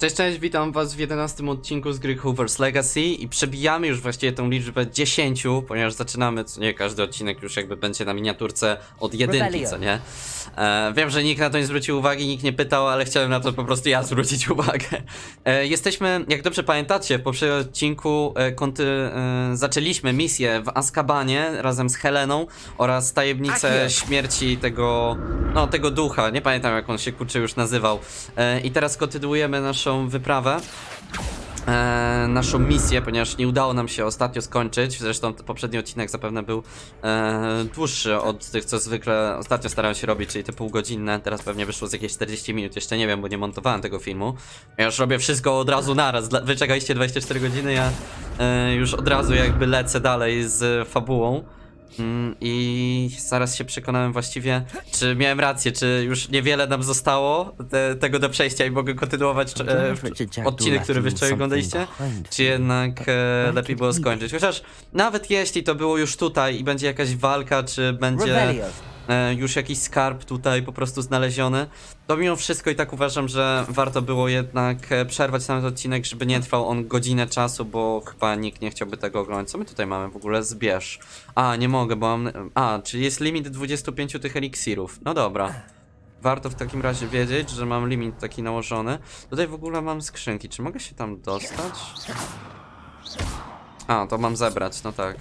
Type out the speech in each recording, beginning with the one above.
Cześć, cześć, witam was w 11 odcinku z gry Hoover's Legacy i przebijamy już właściwie tą liczbę 10, ponieważ zaczynamy, co nie, każdy odcinek już jakby będzie na miniaturce od jedynki, co nie? E, wiem, że nikt na to nie zwrócił uwagi, nikt nie pytał, ale chciałem na to po prostu ja zwrócić uwagę. E, jesteśmy, jak dobrze pamiętacie, w poprzednim odcinku e, konty, e, zaczęliśmy misję w Azkabanie razem z Heleną oraz tajemnicę śmierci tego, no tego ducha, nie pamiętam jak on się kurczę już nazywał. E, I teraz kontynuujemy naszą wyprawę. E, naszą misję, ponieważ nie udało nam się ostatnio skończyć. Zresztą poprzedni odcinek zapewne był e, dłuższy od tych, co zwykle ostatnio starałem się robić, czyli te półgodzinne. Teraz pewnie wyszło z jakieś 40 minut, jeszcze nie wiem, bo nie montowałem tego filmu. Ja już robię wszystko od razu naraz. Dla- Wy czekaliście 24 godziny, ja e, już od razu jakby lecę dalej z fabułą. Mm, I zaraz się przekonałem właściwie, czy miałem rację, czy już niewiele nam zostało te, tego do przejścia i mogę kontynuować e, w- odcinek, który wy wczoraj oglądaliście, czy jednak e, lepiej było skończyć. Chociaż nawet jeśli to było już tutaj i będzie jakaś walka, czy będzie już jakiś skarb tutaj po prostu znaleziony, to mimo wszystko i tak uważam, że warto było jednak e, przerwać ten odcinek, żeby nie trwał on godzinę czasu, bo chyba nikt nie chciałby tego oglądać. Co my tutaj mamy w ogóle? Zbierz. A, nie mogę, bo mam... A, czyli jest limit 25 tych eliksirów. No dobra. Warto w takim razie wiedzieć, że mam limit taki nałożony. Tutaj w ogóle mam skrzynki. Czy mogę się tam dostać? A, to mam zebrać, no tak.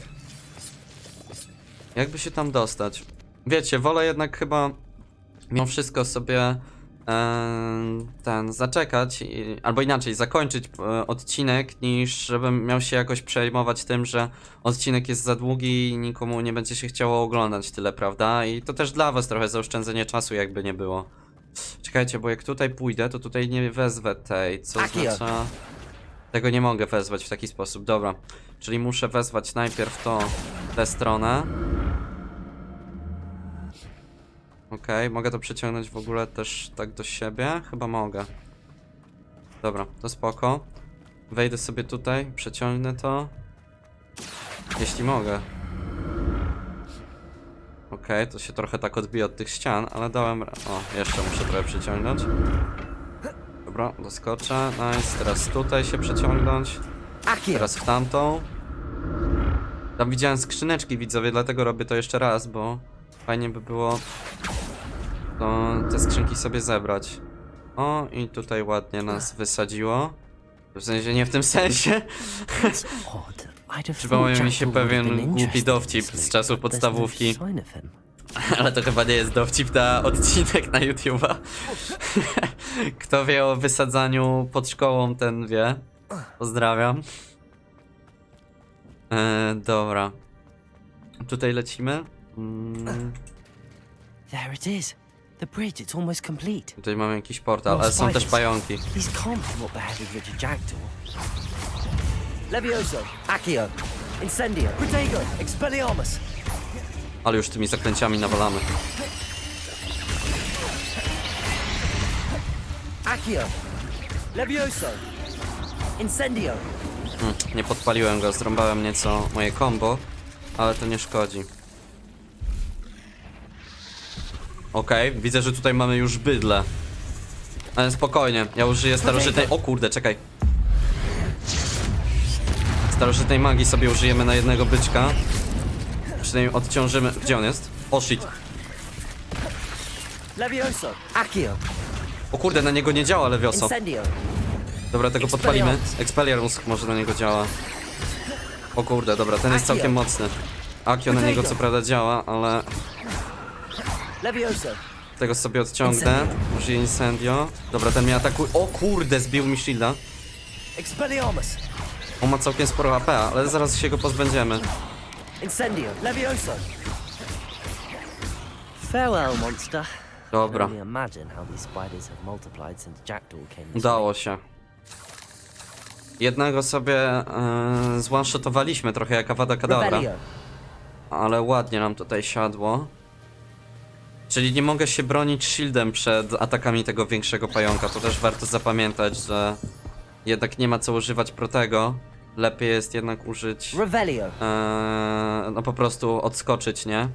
Jakby się tam dostać? Wiecie, wolę jednak chyba mimo wszystko sobie em, ten zaczekać, albo inaczej, zakończyć e, odcinek, niż żebym miał się jakoś przejmować tym, że odcinek jest za długi i nikomu nie będzie się chciało oglądać tyle, prawda? I to też dla was trochę zaoszczędzenie czasu, jakby nie było. Czekajcie, bo jak tutaj pójdę, to tutaj nie wezwę tej, co Akio. oznacza... Tego nie mogę wezwać w taki sposób, dobra. Czyli muszę wezwać najpierw to, tę stronę. Okej, mogę to przeciągnąć w ogóle też tak do siebie? Chyba mogę. Dobra, to spoko. Wejdę sobie tutaj, przeciągnę to. Jeśli mogę. Okej, to się trochę tak odbija od tych ścian, ale dałem... O, jeszcze muszę trochę przeciągnąć. Dobra, doskoczę. Nice, teraz tutaj się przeciągnąć. Akio. Teraz w tamtą. Tam widziałem skrzyneczki widzowie, dlatego robię to jeszcze raz, bo fajnie by było to, te skrzynki sobie zebrać. O, i tutaj ładnie nas wysadziło. W sensie, nie w tym sensie. Przypomniał mi się pewien głupi dowcip z czasów podstawówki. Ale to chyba nie jest dowcip na odcinek na YouTube'a. Kto wie o wysadzaniu pod szkołą, ten wie. Pozdrawiam. E, dobra. Tutaj lecimy. Mm, There it is. The bridge, it's almost complete. tutaj mamy jakiś portal, ale są też pająki. These can't be what beheaded Richard Jackdaw. Levioso, Accio, Incendio, Protego, Expelliarmus. Ale już tymi zaklęciami nawalamy. Accio, Levioso, Incendio. Hmm, nie podpaliłem go, zrąbałem nieco moje combo, ale to nie szkodzi. Okej, widzę, że tutaj mamy już bydle. Ale spokojnie, ja użyję starożytnej... O kurde, czekaj. Starożytnej magii sobie użyjemy na jednego byczka. Przynajmniej odciążymy... Gdzie on jest? O shit. O kurde, na niego nie działa lewioso. Dobra, tego podpalimy. Expelliarmus. Może na niego działa. O kurde, dobra, ten jest całkiem mocny. Akio na niego co prawda działa, ale Levioso, tego sobie odciągnę. Użyję incendio. Dobra, ten mnie atakuje. O kurde, zbił mi shielda. Expelliarmus, On ma całkiem sporo AP, ale zaraz się go pozbędziemy. Incendio, Levioso. Farewell, monster. Dobra, udało się. Jednego sobie yy, trochę jak Kedavra. Revelio. Ale ładnie nam tutaj siadło. Czyli nie mogę się bronić shieldem przed atakami tego większego pająka. To też warto zapamiętać, że jednak nie ma co używać protego. Lepiej jest jednak użyć. Revelio. Eee, no po prostu odskoczyć, nie?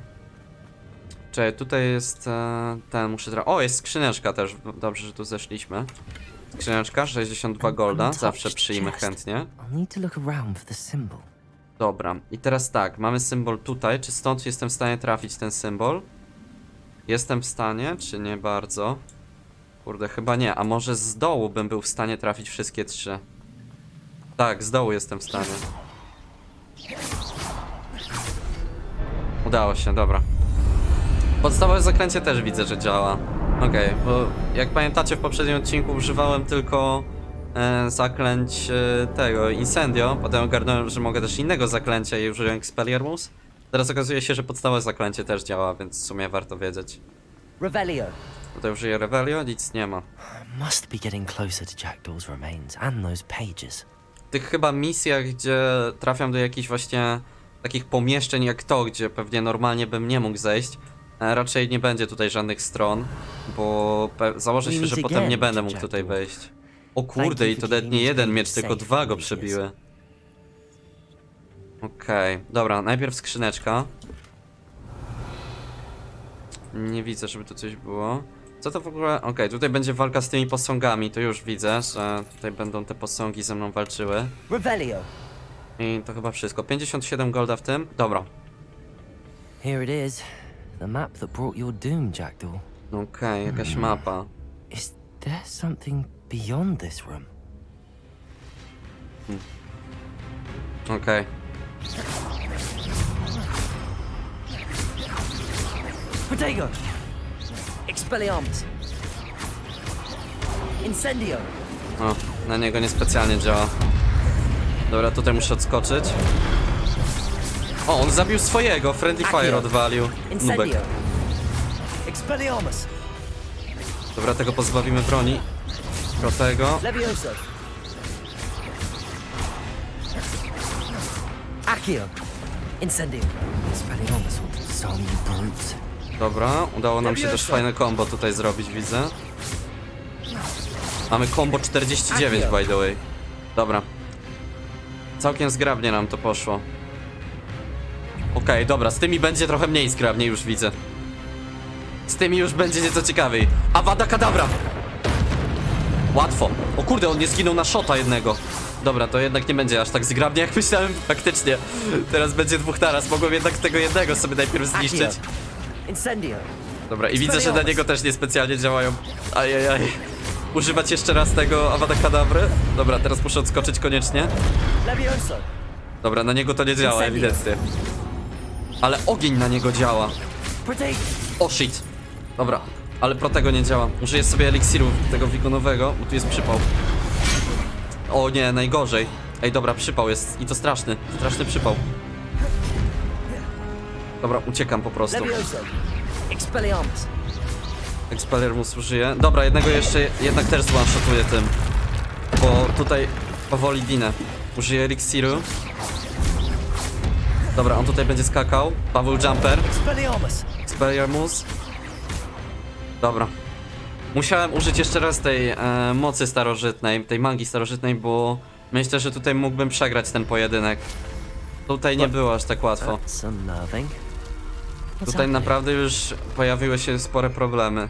Czekaj, tutaj jest e, ten, muszę teraz. O, jest skrzyneczka też. Dobrze, że tu zeszliśmy. Skrzyneczka, 62 golda, zawsze przyjmę chętnie. I'll need to look around for the symbol. Dobra, i teraz tak, mamy symbol tutaj. Czy stąd jestem w stanie trafić ten symbol? Jestem w stanie, czy nie bardzo? Kurde, chyba nie. A może z dołu bym był w stanie trafić wszystkie trzy? Tak, z dołu jestem w stanie. Udało się, dobra. Podstawowe zaklęcie też widzę, że działa. Okej, bo jak pamiętacie w poprzednim odcinku używałem tylko e, zaklęć e, tego Incendio, potem ogarnąłem, że mogę też innego zaklęcia i użyłem Expelliarmus. Teraz okazuje się, że podstawowe zaklęcie też działa, więc w sumie warto wiedzieć. Revelio. Tutaj użyję Revelio, nic nie ma. Must be getting closer to Jackdaw's remains and those pages. W tych chyba misjach, gdzie trafiam do jakichś właśnie takich pomieszczeń jak to, gdzie pewnie normalnie bym nie mógł zejść, e, raczej nie będzie tutaj żadnych stron, bo pe- założę się, że potem nie będę mógł tutaj wejść. O kurde, i to nawet nie jeden miecz, tylko dwa go przebiły. Okej, dobra, najpierw skrzyneczka. Nie widzę, żeby tu coś było. Co to w ogóle? Okej, tutaj będzie walka z tymi posągami, to już widzę, że tutaj będą te posągi ze mną walczyły. Revelio. I to chyba wszystko. 57 golda w tym? Dobra. Here it is. The map that brought your doom, Jackdaw. Okej, jakaś mapa. Is there something beyond this room? Okej. Protego! Expelliarmus! Incendio! O, na niego niespecjalnie działa. Dobra, tutaj muszę odskoczyć. O, on zabił swojego, Friendly Fire odwalił. Nubek. Expelliarmus! Dobra, tego pozbawimy broni. Protego. Levioso! Accio! Incendio! Disarm you brutes. Dobra, udało nam się też fajne combo tutaj zrobić, widzę. Mamy combo 49 by the way. Dobra. Całkiem zgrabnie nam to poszło. Okej, dobra, z tymi będzie trochę mniej zgrabnie, już widzę. Z tymi już będzie nieco ciekawiej. Awada kadabra! Łatwo. O kurde, on nie zginął na shota jednego. Dobra, to jednak nie będzie aż tak zgrabnie, jak myślałem faktycznie. Teraz będzie dwóch naraz, mogłem jednak tego jednego sobie najpierw zniszczyć. Incendio! Dobra, i widzę, że na niego też niespecjalnie działają. Ajajaj. Używać jeszcze raz tego Avada Kedavry? Dobra, teraz muszę odskoczyć koniecznie. Dobra, na niego to nie działa, ewidentnie. Ale ogień na niego działa. O shit. Dobra, ale pro tego nie działa. Użyję sobie eliksiru tego wigonowego, bo tu jest przypał. O nie, najgorzej. Ej, dobra, przypał jest i to straszny. Straszny przypał. Dobra, uciekam po prostu. Levioso! Expelliarmus! Expelliarmus użyje. Dobra, jednego jeszcze, jednak też zone-shotuję tym. Bo tutaj powoli ginę. Użyję eliksiru. Dobra, on tutaj będzie skakał. Paweł Jumper. Expelliarmus! Expelliarmus. Dobra. Musiałem użyć jeszcze raz tej e, mocy starożytnej, tej magii starożytnej, bo myślę, że tutaj mógłbym przegrać ten pojedynek. Tutaj nie było aż tak łatwo. That's unnerving. What's Tutaj happening? naprawdę już pojawiły się spore problemy.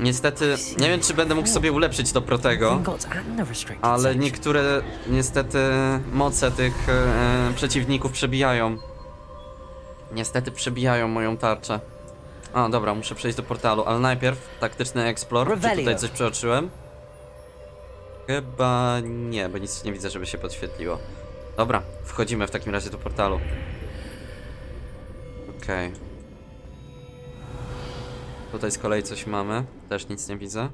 Niestety, nie wiem czy będę mógł sobie ulepszyć to protego, Gringotts and the restricted ale section. niektóre niestety moce tych e, przeciwników przebijają. Niestety przebijają moją tarczę. A, dobra, muszę przejść do portalu, ale najpierw taktyczny explore. Czy tutaj coś przeoczyłem? Chyba nie, bo nic nie widzę, żeby się podświetliło. Dobra, wchodzimy w takim razie do portalu. Okej. Tutaj z kolei coś mamy. Też nic nie widzę.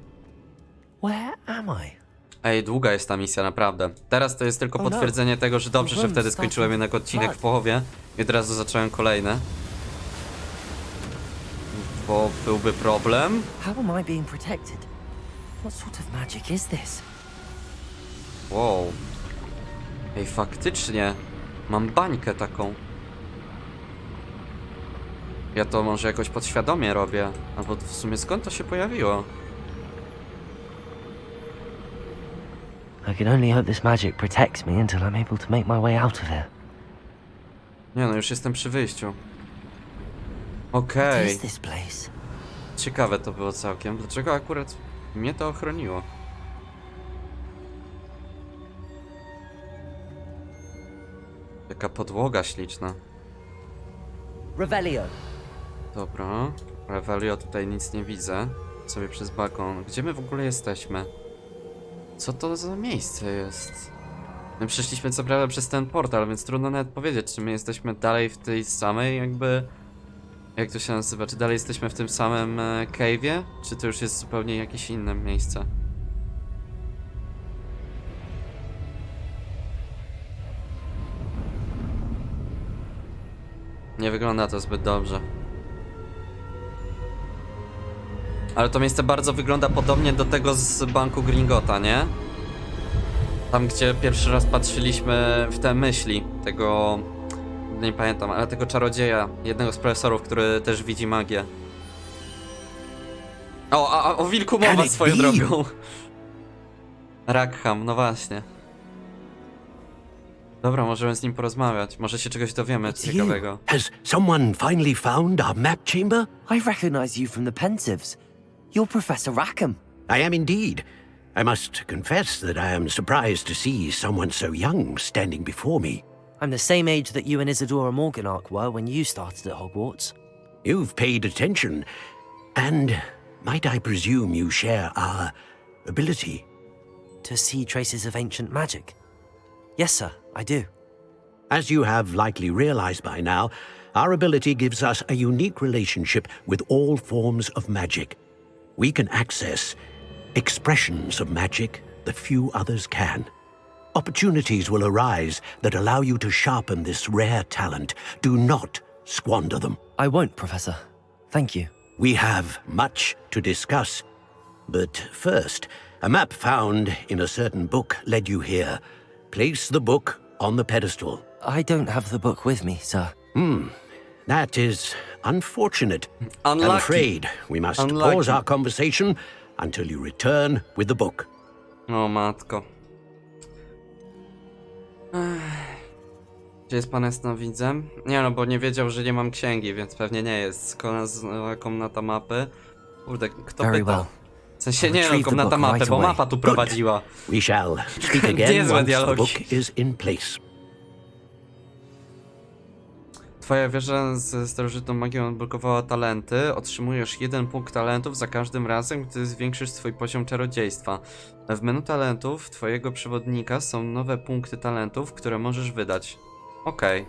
Where am I? Ej, długa jest ta misja, naprawdę. Teraz to jest tylko Oh no. potwierdzenie tego, że dobrze, że wtedy skończyłem jednak odcinek w połowie i od razu zacząłem kolejne. Bo byłby problem. How am I being protected? What sort of magic is this? Wow. Ej, faktycznie. Mam bańkę taką. Ja to może jakoś podświadomie robię. Albo w sumie skąd to się pojawiło? I can only hope this magic protects me until I'm able to make my way out of here. Nie no, już jestem przy wyjściu. What Okej. is this place? Ciekawe to było całkiem. Dlaczego akurat Mnie to ochroniło. Jaka podłoga śliczna. Revelio. Dobra. Revelio, tutaj nic nie widzę. Sobie przez balkon. Gdzie my w ogóle jesteśmy? Co to za miejsce jest? My przeszliśmy co prawda przez ten portal, więc trudno nawet powiedzieć, czy my jesteśmy dalej w tej samej jakby... Jak to się nazywa? Czy dalej jesteśmy w tym samym e, cave'ie? Czy to już jest zupełnie jakieś inne miejsce? Nie wygląda to zbyt dobrze. Ale to miejsce bardzo wygląda podobnie do tego z banku Gringota, nie? Tam, gdzie pierwszy raz patrzyliśmy w te myśli tego... Nie pamiętam, ale tego czarodzieja, jednego z profesorów, który też widzi magię. O, a, a o wilku mowa it swoją drogą. Rakham, no właśnie. Dobra, możemy z nim porozmawiać. Może się czegoś dowiemy It's you. ciekawego. Has someone finally found our map chamber? I recognize you from the Pensives. You're Professor Rackham. I am indeed. I must confess that I am surprised to see someone so young standing before me. I'm the same age that you and Isadora Morganark were when you started at Hogwarts. You've paid attention, and might I presume you share our ability? To see traces of ancient magic. Yes, sir, I do. As you have likely realized by now, our ability gives us a unique relationship with all forms of magic. We can access expressions of magic that few others can. Opportunities will arise that allow you to sharpen this rare talent. Do not squander them. I won't, Professor. Thank you. We have much to discuss. But first, a map found in a certain book led you here. Place the book on the pedestal. I don't have the book with me, sir. Hmm. That is unfortunate. I'm afraid we must Unlucky. pause our conversation until you return with the book. O matko. Ech. Gdzie jest pan jasnowidzem? Nie no, bo nie wiedział, że nie mam księgi, więc pewnie nie jest. Skoro zna komnata mapy. Kurde, kto Very well. W sensie nie no, komnata mapy, bo mapa tu prowadziła. We shall speak again Niezłe dialogi. Twoja wieża ze starożytną magią odblokowała talenty. Otrzymujesz jeden punkt talentów za każdym razem, gdy zwiększysz swój poziom czarodziejstwa. W menu talentów twojego przewodnika są nowe punkty talentów, które możesz wydać. Okej.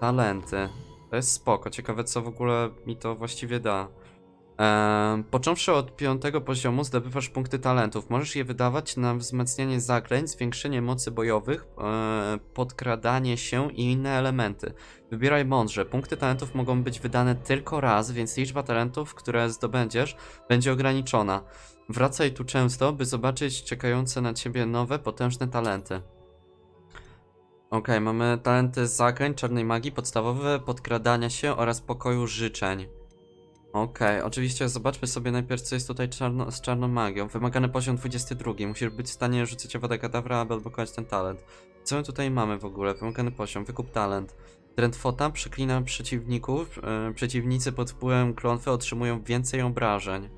Talenty. To jest spoko. Ciekawe co w ogóle mi to właściwie da. Począwszy od piątego poziomu zdobywasz punkty talentów. Możesz je wydawać na wzmacnianie zaklęć, zwiększenie mocy bojowych, e, podkradanie się i inne elementy. Wybieraj mądrze. Punkty talentów mogą być wydane tylko raz, więc liczba talentów, które zdobędziesz, będzie ograniczona. Wracaj tu często, by zobaczyć czekające na ciebie nowe, potężne talenty. Okej, mamy talenty zaklęć, czarnej magii, podstawowe, podkradania się oraz pokoju życzeń. Okej, oczywiście zobaczmy sobie najpierw co jest tutaj czarno, z czarną magią. Wymagany poziom 22. Musisz być w stanie rzucić wodę kadawra, aby odblokować ten talent. Co my tutaj mamy w ogóle? Wymagany poziom, wykup talent. Drentfota przeklina przeciwników. e, przeciwnicy pod wpływem klątwy otrzymują więcej obrażeń.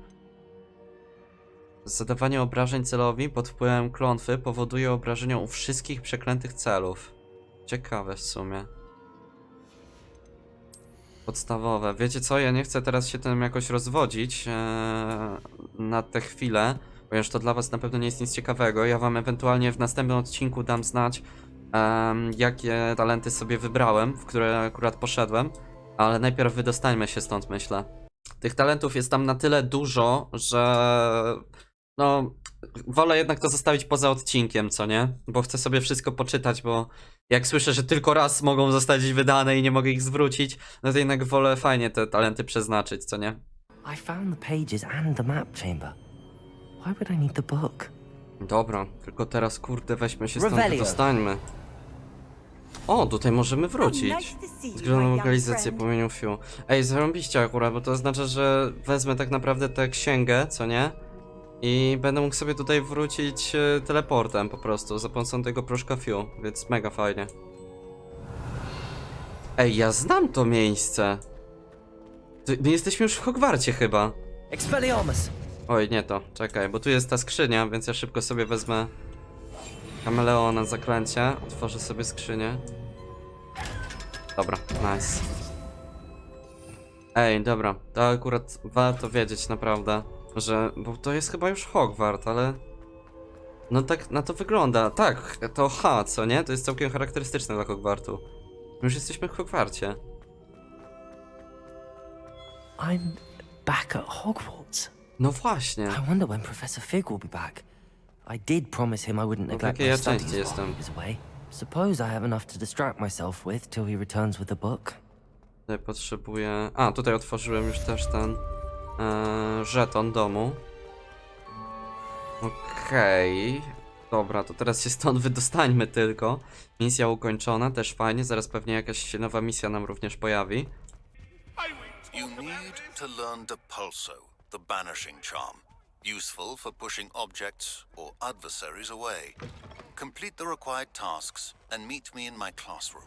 Zadawanie obrażeń celowi pod wpływem klątwy powoduje obrażenia u wszystkich przeklętych celów. Ciekawe w sumie. Podstawowe. Wiecie co? Ja nie chcę teraz się tym jakoś rozwodzić e, na tę chwilę, ponieważ to dla was na pewno nie jest nic ciekawego. Ja wam ewentualnie w następnym odcinku dam znać, em, jakie talenty sobie wybrałem, w które akurat poszedłem, ale najpierw wydostańmy się stąd, myślę. Tych talentów jest tam na tyle dużo, że no wolę jednak to zostawić poza odcinkiem, co nie? Bo chcę sobie wszystko poczytać, bo jak słyszę, że tylko raz mogą zostać wydane i nie mogę ich zwrócić, no to jednak wolę fajnie te talenty przeznaczyć, co nie? I found the pages and the map chamber. Why would I need the book? Dobra, tylko teraz kurde weźmy się stąd Revelio. wydostańmy. O, tutaj możemy wrócić. my young lokalizację friend. płomieniu fiu. Ej, zarąbiście akurat, bo to oznacza, że wezmę tak naprawdę tę księgę, co nie? I będę mógł sobie tutaj wrócić e, teleportem po prostu, za pomocą tego proszka fiu, więc mega fajnie. Ej, ja znam to miejsce. Ty- My jesteśmy już w Hogwarcie chyba. Expelliarmus! Oj, nie to. Czekaj, bo tu jest ta skrzynia, więc ja szybko sobie wezmę kameleona zaklęcie. Otworzę sobie skrzynię. Dobra, nice. Ej, dobra, to akurat warto wiedzieć naprawdę, że... Bo to jest chyba już Hogwart, ale... No tak na to wygląda. Tak, to H, co nie? To jest całkiem charakterystyczne dla Hogwartu. My już jesteśmy w Hogwarcie. I'm back at Hogwarts. No właśnie. I wonder when Professor Fig will be back. I did promise him I wouldn't No neglect takie my ja studies while he was away. Suppose I have enough to distract myself with till he returns with a book. Tutaj potrzebuję... A, tutaj otworzyłem już też ten e, żeton domu. Okej. Dobra, to teraz się stąd wydostańmy tylko. Misja ukończona, też fajnie. Zaraz pewnie jakaś nowa misja nam również pojawi. You need to learn Depulso, the banishing charm. Useful for pushing objects or adversaries away. Complete the required tasks and meet me in my classroom.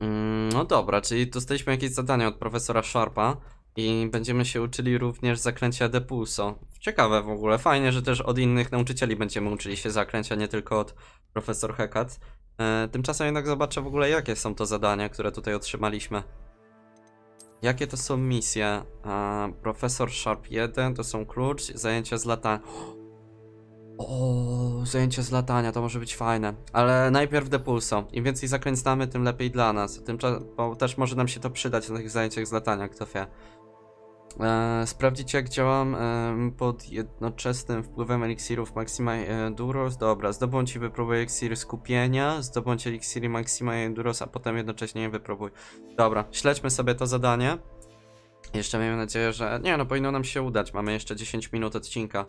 Mm, no dobra, czyli dostaliśmy jakieś zadanie od profesora Sharpa i będziemy się uczyli również zaklęcia Depulso. Ciekawe w ogóle, fajnie, że też od innych nauczycieli będziemy uczyli się zaklęcia, nie tylko od profesor Hecat. E, tymczasem jednak zobaczę w ogóle jakie są to zadania, które tutaj otrzymaliśmy. Jakie to są misje? E, profesor Sharp 1 to są klucz, zajęcia z latania. O, zajęcia z latania, to może być fajne. Ale najpierw Depulso. Im więcej zaklęć znamy, tym lepiej dla nas. Tymczasem, też może nam się to przydać na tych zajęciach z latania, kto wie. E, sprawdzić jak działam em, pod jednoczesnym wpływem eliksirów Maxima Enduros. Dobra, zdobądź i wypróbuj eliksiry skupienia, zdobądź eliksiry Maxima Enduros, a potem jednocześnie je wypróbuj. Dobra, śledźmy sobie to zadanie. Jeszcze miejmy nadzieję, że... Nie no, powinno nam się udać. Mamy jeszcze 10 minut odcinka.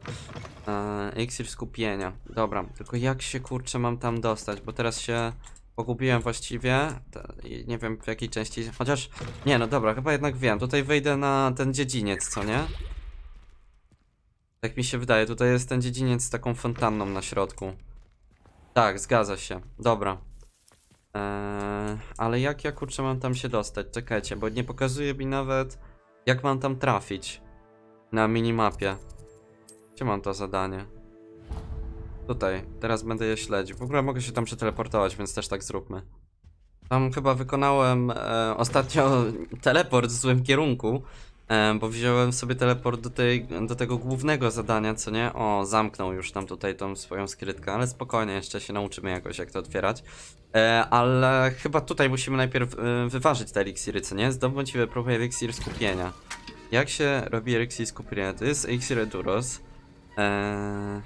E, Eliksir skupienia. Dobra, tylko jak się kurczę mam tam dostać, bo teraz się pogubiłem właściwie. Nie wiem w jakiej części. Chociaż. Nie no dobra, chyba jednak wiem. Tutaj wejdę na ten dziedziniec, co nie? Tak mi się wydaje, tutaj jest ten dziedziniec z taką fontanną na środku. Tak, zgadza się. Dobra. Eee, ale jak ja kurczę mam tam się dostać? Czekajcie, bo nie pokazuje mi nawet jak mam tam trafić na minimapie. Gdzie mam to zadanie? Tutaj, teraz będę je śledził. W ogóle mogę się tam przeteleportować, więc też tak zróbmy. Tam chyba wykonałem e, ostatnio teleport w złym kierunku, e, bo wziąłem sobie teleport do, tej, do tego głównego zadania, co nie? O, zamknął już tam tutaj tą swoją skrytkę, ale spokojnie, jeszcze się nauczymy jakoś jak to otwierać. E, ale chyba tutaj musimy najpierw e, wyważyć te eliksiry, co nie? Zdobądź i wypróbuj eliksir skupienia. Jak się robi eliksir skupienia? To jest eliksir Eduros. Eee,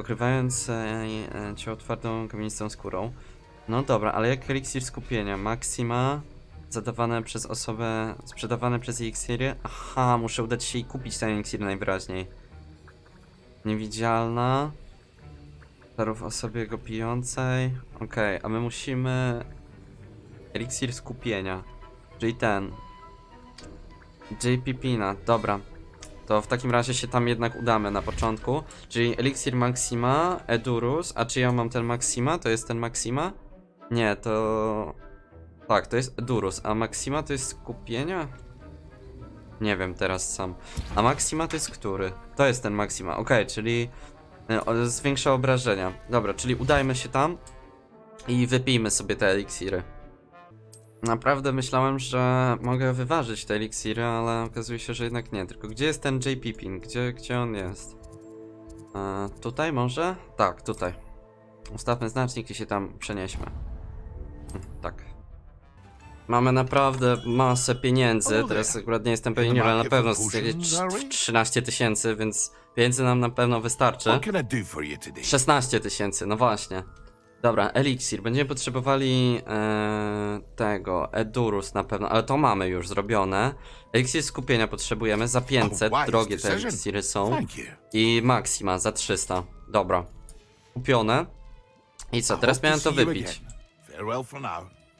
pokrywając e, e, ciało twardą kamienistą skórą. No dobra, ale jak eliksir skupienia? Maxima zadawane przez osobę, sprzedawane przez eliksiry? Aha, muszę udać się i kupić ten eliksir najwyraźniej. Niewidzialna. Darów osobie go pijącej. Okej, a my musimy... Eliksir skupienia. Czyli ten. JP Pina, dobra. To w takim razie się tam jednak udamy na początku. Czyli Elixir Maxima, Edurus. A czy ja mam ten Maxima? To jest ten Maxima? Nie, to... Tak, to jest Edurus. A Maxima to jest skupienia? Nie wiem teraz sam. A Maxima to jest który? To jest ten Maxima. Okej, czyli e, zwiększa obrażenia. Dobra, czyli udajmy się tam i wypijmy sobie te eliksiry. Naprawdę myślałem, że mogę wyważyć te eliksiry, ale okazuje się, że jednak nie. Tylko gdzie jest ten JP Pin? Gdzie, gdzie on jest? E, tutaj może? Tak, tutaj. Ustawmy znacznik i się tam przenieśmy. Hm, Tak. Mamy naprawdę masę pieniędzy. Teraz akurat nie jestem pewien, ale na pewno z jakieś trz- 13 tysięcy, więc pieniędzy nam na pewno wystarczy. What can I do for you today? 16 tysięcy, no właśnie. Dobra, eliksir. Będziemy potrzebowali e, tego, Edurus na pewno, ale to mamy już zrobione. Eliksir skupienia potrzebujemy za 500, wise drogie te eliksiry są. I Maxima za 300. Dobra. Kupione. I co, teraz miałem to wypić.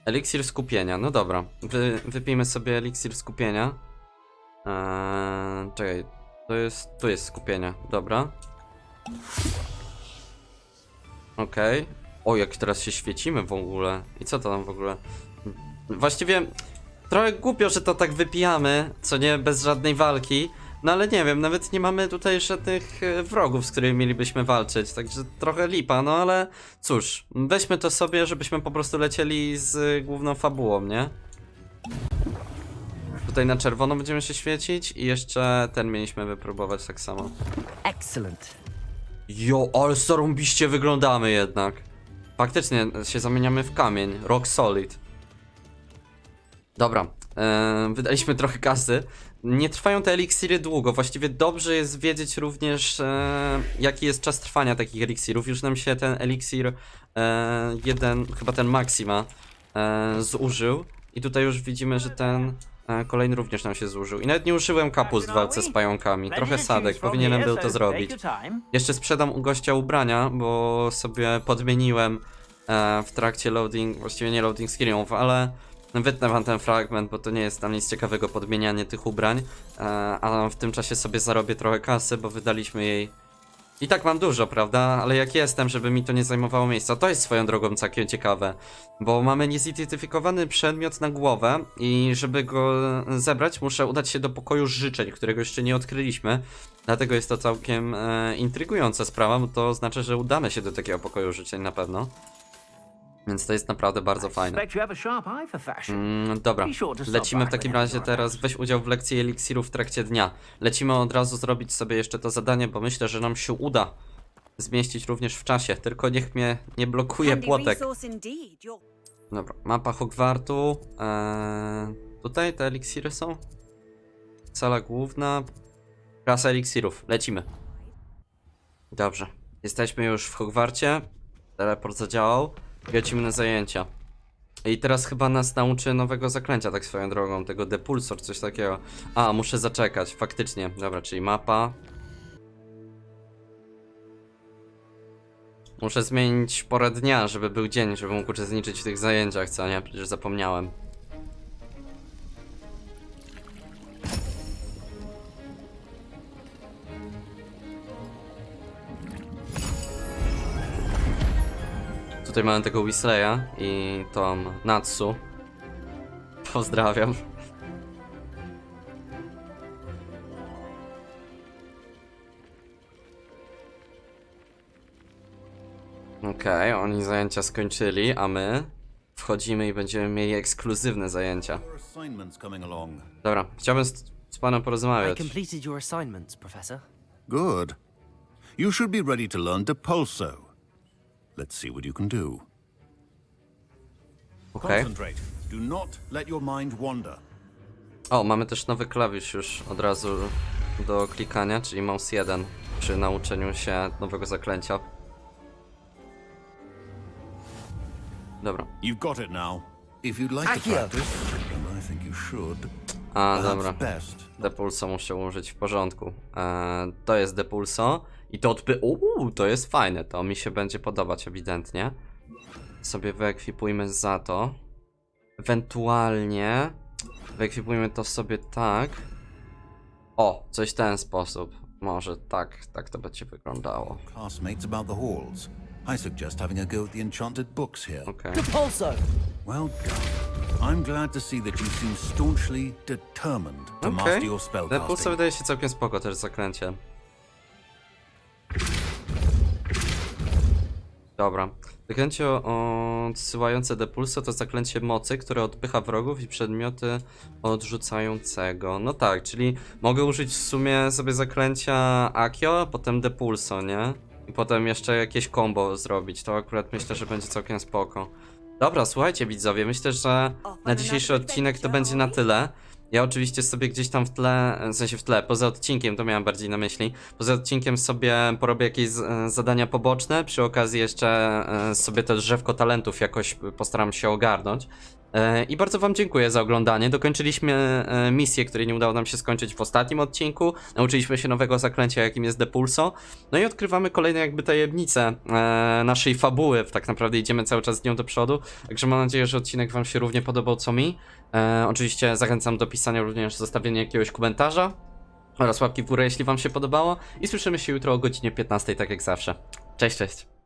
Eliksir skupienia, no dobra. Wy, wypijmy sobie eliksir skupienia. Eee, czekaj, to jest, tu jest skupienia, dobra. Okej. O, jak teraz się świecimy w ogóle. I co to tam w ogóle? Właściwie trochę głupio, że to tak wypijamy, co nie, bez żadnej walki. No ale nie wiem, nawet nie mamy tutaj żadnych e, wrogów, z którymi mielibyśmy walczyć, także trochę lipa, no ale cóż, weźmy to sobie, żebyśmy po prostu lecieli z e, główną fabułą, nie? Tutaj na czerwono będziemy się świecić i jeszcze ten mieliśmy wypróbować tak samo. Excellent. Jo, ale zarąbiście wyglądamy jednak. Faktycznie się zamieniamy w kamień, rock solid. Dobra, e, wydaliśmy trochę kasy. Nie trwają te eliksiry długo, właściwie dobrze jest wiedzieć również e, jaki jest czas trwania takich eliksirów. Już nam się ten eliksir e, jeden, chyba ten Maxima zużył i tutaj już widzimy, że ten kolejny również nam się zużył. I nawet nie użyłem kapust w walce z pająkami, trochę sadek, powinienem był to zrobić. Jeszcze sprzedam u gościa ubrania, bo sobie podmieniłem e, w trakcie loading, właściwie nie loading screenów, ale wytnę wam ten fragment, bo to nie jest tam nic ciekawego podmienianie tych ubrań, e, a w tym czasie sobie zarobię trochę kasy, bo wydaliśmy jej i tak mam dużo, prawda? Ale jak jestem, żeby mi to nie zajmowało miejsca. To jest swoją drogą całkiem ciekawe, bo mamy niezidentyfikowany przedmiot na głowę i żeby go zebrać, muszę udać się do pokoju życzeń, którego jeszcze nie odkryliśmy. Dlatego jest to całkiem e, intrygująca sprawa, bo to znaczy, że udamy się do takiego pokoju życzeń na pewno. Więc to jest naprawdę bardzo fajne. Mm, dobra, lecimy w takim razie teraz, weź udział w lekcji eliksirów w trakcie dnia. Lecimy od razu zrobić sobie jeszcze to zadanie, bo myślę, że nam się uda zmieścić również w czasie, tylko niech mnie nie blokuje płotek. Dobra, mapa Hogwartu. Eee, tutaj te eliksiry są. Sala główna. Klasa eliksirów. Lecimy. Dobrze. Jesteśmy już w Hogwarcie. Teleport zadziałał. Lecimy zajęcia. I teraz chyba nas nauczy nowego zaklęcia, tak swoją drogą. Tego depulsor, coś takiego. A, muszę zaczekać. Faktycznie. Dobra, czyli mapa. Muszę zmienić porę dnia, żeby był dzień, żeby mógł uczestniczyć w tych zajęciach, co nie? Przecież zapomniałem. Tutaj mamy tego Weasleya i tą Natsu. Pozdrawiam. Okej, oni zajęcia skończyli, a my wchodzimy i będziemy mieli ekskluzywne zajęcia. Dobra, chciałbym z, z panem porozmawiać. Good. You should be ready to learn Depulso. Let's see what you can do. Okej. Concentrate. Do not let your mind wander. O, mamy też nowy klawisz już od razu do klikania, czyli mouse 1 przy nauczeniu się nowego zaklęcia. Dobra. You've got it now. If you'd like to Accio. practice, and I think you should, A, dobra. best Depulso muszę użyć w porządku. Eee, to jest Depulso i to odpy... Uuu, to jest fajne, to mi się będzie podobać ewidentnie. Sobie wyekwipujmy za to. Ewentualnie wyekwipujmy to sobie tak. O, coś w ten sposób. Może tak, tak to będzie wyglądało. classmates about the halls. I suggest having a go at the enchanted books here. Okej. Pulso! Well done. I'm glad to see that you seem staunchly determined to Okej. master your Depulso spellcasting. wydaje się całkiem spoko też zaklęcie. Dobra. Zaklęcie odsyłające Depulso to zaklęcie mocy, które odpycha wrogów i przedmioty odrzucającego. No tak, czyli mogę użyć w sumie sobie zaklęcia Akio, potem Depulso, nie? I potem jeszcze jakieś combo zrobić. To akurat myślę, że będzie całkiem spoko. Dobra, słuchajcie widzowie, myślę, że na dzisiejszy odcinek to będzie na tyle. Ja oczywiście sobie gdzieś tam w tle, w sensie w tle, poza odcinkiem, to miałem bardziej na myśli, poza odcinkiem sobie porobię jakieś e, zadania poboczne, przy okazji jeszcze e, sobie to drzewko talentów jakoś postaram się ogarnąć. E, I bardzo wam dziękuję za oglądanie. Dokończyliśmy e, misję, której nie udało nam się skończyć w ostatnim odcinku. Nauczyliśmy się nowego zaklęcia, jakim jest Depulso. No i odkrywamy kolejne jakby tajemnice e, naszej fabuły. Tak naprawdę idziemy cały czas z nią do przodu. Także mam nadzieję, że odcinek wam się równie podobał co mi. Oczywiście zachęcam do pisania również zostawienia jakiegoś komentarza oraz łapki w górę, jeśli wam się podobało. I słyszymy się jutro o godzinie 15, tak jak zawsze. Cześć, cześć.